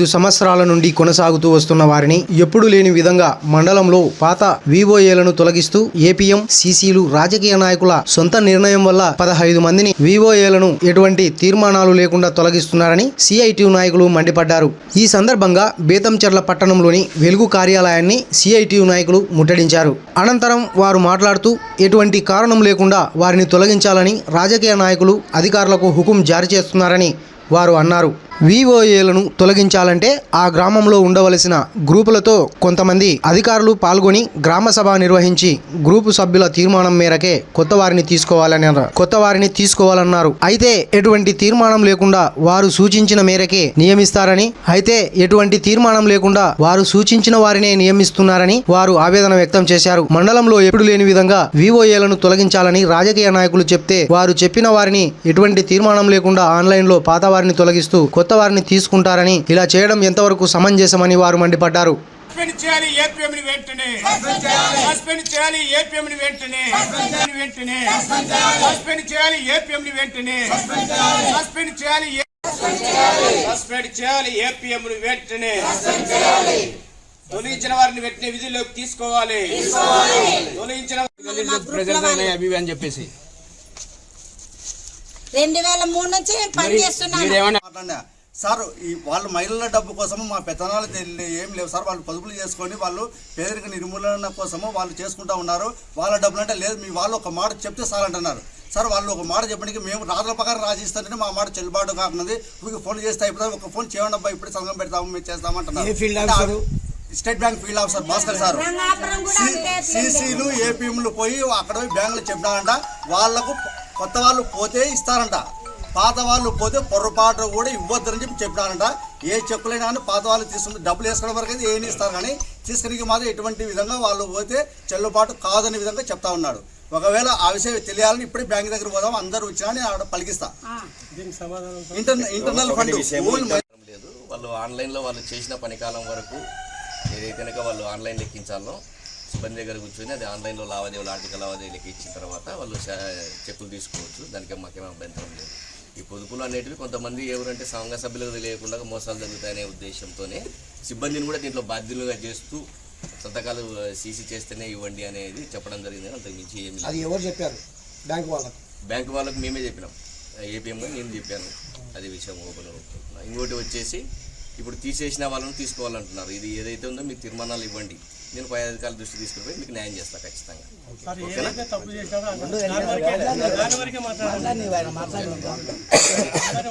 ఐదు సంవత్సరాల నుండి కొనసాగుతూ వస్తున్న వారిని ఎప్పుడు లేని విధంగా మండలంలో పాత వివోఏలను తొలగిస్తూ ఏపీఎం సీసీలు రాజకీయ నాయకుల సొంత నిర్ణయం వల్ల పదహైదు మందిని వివోఏలను ఎటువంటి తీర్మానాలు లేకుండా తొలగిస్తున్నారని సిఐటి నాయకులు మండిపడ్డారు. ఈ సందర్భంగా బేతంచెర్ల పట్టణంలోని వెలుగు కార్యాలయాన్ని సిఐటి నాయకులు ముట్టడించారు. అనంతరం వారు మాట్లాడుతూ ఎటువంటి కారణం లేకుండా వారిని తొలగించాలని రాజకీయ నాయకులు అధికారులకు హుకుం జారీ చేస్తున్నారని వారు అన్నారు. విఓఏలను తొలగించాలంటే ఆ గ్రామంలో ఉండవలసిన గ్రూపులతో కొంతమంది అధికారులు పాల్గొని గ్రామ సభ నిర్వహించి గ్రూపు సభ్యుల తీర్మానం మేరకే కొత్త వారిని తీసుకోవాలని అన్నారు కొత్త వారిని తీసుకోవాలన్నారు. అయితే ఎటువంటి తీర్మానం లేకుండా వారు సూచించిన మేరకే నియమిస్తారని అయితే ఎటువంటి తీర్మానం లేకుండా వారు సూచించిన వారినే నియమిస్తున్నారని వారు ఆవేదన వ్యక్తం చేశారు. మండలంలో ఎప్పుడు లేని విధంగా విఓఏలను తొలగించాలని రాజకీయ నాయకులు చెప్తే వారు చెప్పిన వారిని ఎటువంటి తీర్మానం లేకుండా ఆన్లైన్లో పాత వారిని తొలగిస్తూ కొత్త వారిని తీసుకుంటారని ఇలా చేయడం ఎంతవరకు సమంజసమని వారు మండిపడ్డారు. సస్పెండ్ చేయాలి ఏపీఎం ని వెంటనే. సస్పెండ్ చేయాలి. ఏపీఎం ని వెంటనే. వెంటనే. సస్పెండ్ చేయాలి. ఏపీఎం ని వెంటనే. సస్పెండ్ చేయాలి. సస్పెండ్ చేయాలి వెంటనే. తొలగించిన వారిని వెంటనే విధుల్లోకి తీసుకోవాలి. తొలగించిన ప్రజలు అవి అని చెప్పేసి? రెండు వేల మూడు నుంచి నేను సార్ ఈ వాళ్ళు మహిళల డబ్బు కోసము మా పెత్తనాలు ఏం లేవు సార్. వాళ్ళు పొదుపులు చేసుకొని వాళ్ళు పేదరిక నిర్మూలన కోసము వాళ్ళు చేసుకుంటా ఉన్నారు. వాళ్ళ డబ్బులు అంటే లేదు మీ వాళ్ళు ఒక మాట చెప్తే సార్ అంటున్నారు సార్ వాళ్ళు ఒక మాట చెప్పడానికి మేము రాజుల ప్రకారం రాసిస్తుంటే మా మాట చెల్లుబాటు కాకున్నది. మీకు ఫోన్ చేస్తే ఇప్పుడు ఒక ఫోన్ చేయండి అబ్బా ఇప్పుడు సంఘం పెడతాము మీరు చేస్తామంటున్నారు. ఏ field officer? State bank field officer Bhaskar sir. సీసీలు ఏపీఎంలు పోయి అక్కడ పోయి బ్యాంకులు చెప్పినారంట. వాళ్ళకు కొత్త వాళ్ళు పోతే ఇస్తారంట. పాత వాళ్ళు పోతే పొరపాటు కూడా ఇవ్వద్దని చెప్పి చెప్పినారంట. ఏ చెక్కులైనా కానీ పాత వాళ్ళు తీసుకుని డబ్బులు వేసుకోవడం వరకు అయితే ఏమి ఇస్తారు కానీ తీసుకునే మాత్రం ఎటువంటి విధంగా వాళ్ళు పోతే చెల్లుబాటు కాదనే విధంగా చెప్తా ఉన్నాడు. ఒకవేళ ఆ విషయం తెలియాలని ఇప్పుడే బ్యాంక్ దగ్గర పోదాం అందరూ వచ్చినా నేను ఆడ పలికిస్తా. ఇంటర్ ఇంటర్నల్ ఫండ్ లేదు. వాళ్ళు ఆన్లైన్లో వాళ్ళు చేసిన పని కాలం వరకు ఏదైతే కనుక వాళ్ళు ఆన్లైన్ లెక్కించాలో సిబ్బంది దగ్గర కూర్చొని అది ఆన్లైన్లో లావాదేవీలు ఆర్థిక లావాదేవీలు లెక్కించిన తర్వాత వాళ్ళు చెక్కులు తీసుకోవచ్చు. దానికి మాకేం అభ్యంతరం లేదు. ఈ పొదుపులు అనేటివి కొంతమంది ఎవరంటే సంఘ సభ్యులకు తెలియకుండా మోసాలు జరుగుతాయనే ఉద్దేశంతోనే సిబ్బందిని కూడా దీంట్లో బాధ్యులుగా చేస్తూ సంతకాలు సీసీ చేస్తేనే ఇవ్వండి అనేది చెప్పడం జరిగింది అంతకు మించి ఏమి అది ఎవరు చెప్పారు? బ్యాంక్ వాళ్ళకు? బ్యాంక్ వాళ్ళకి మేమే చెప్పినాం. ఏపీఎం నేను చెప్పాను అది విషయం ఓపెన్ ఇంకోటి వచ్చేసి ఇప్పుడు తీసేసిన వాళ్ళని తీసుకోవాలంటున్నారు. ఇది ఏదైతే ఉందో మీకు తీర్మానాలు ఇవ్వండి. నేను పై అధికారుల దృష్టి తీసుకుని మీకు న్యాయం చేస్తాను ఖచ్చితంగా. ఓకేనా?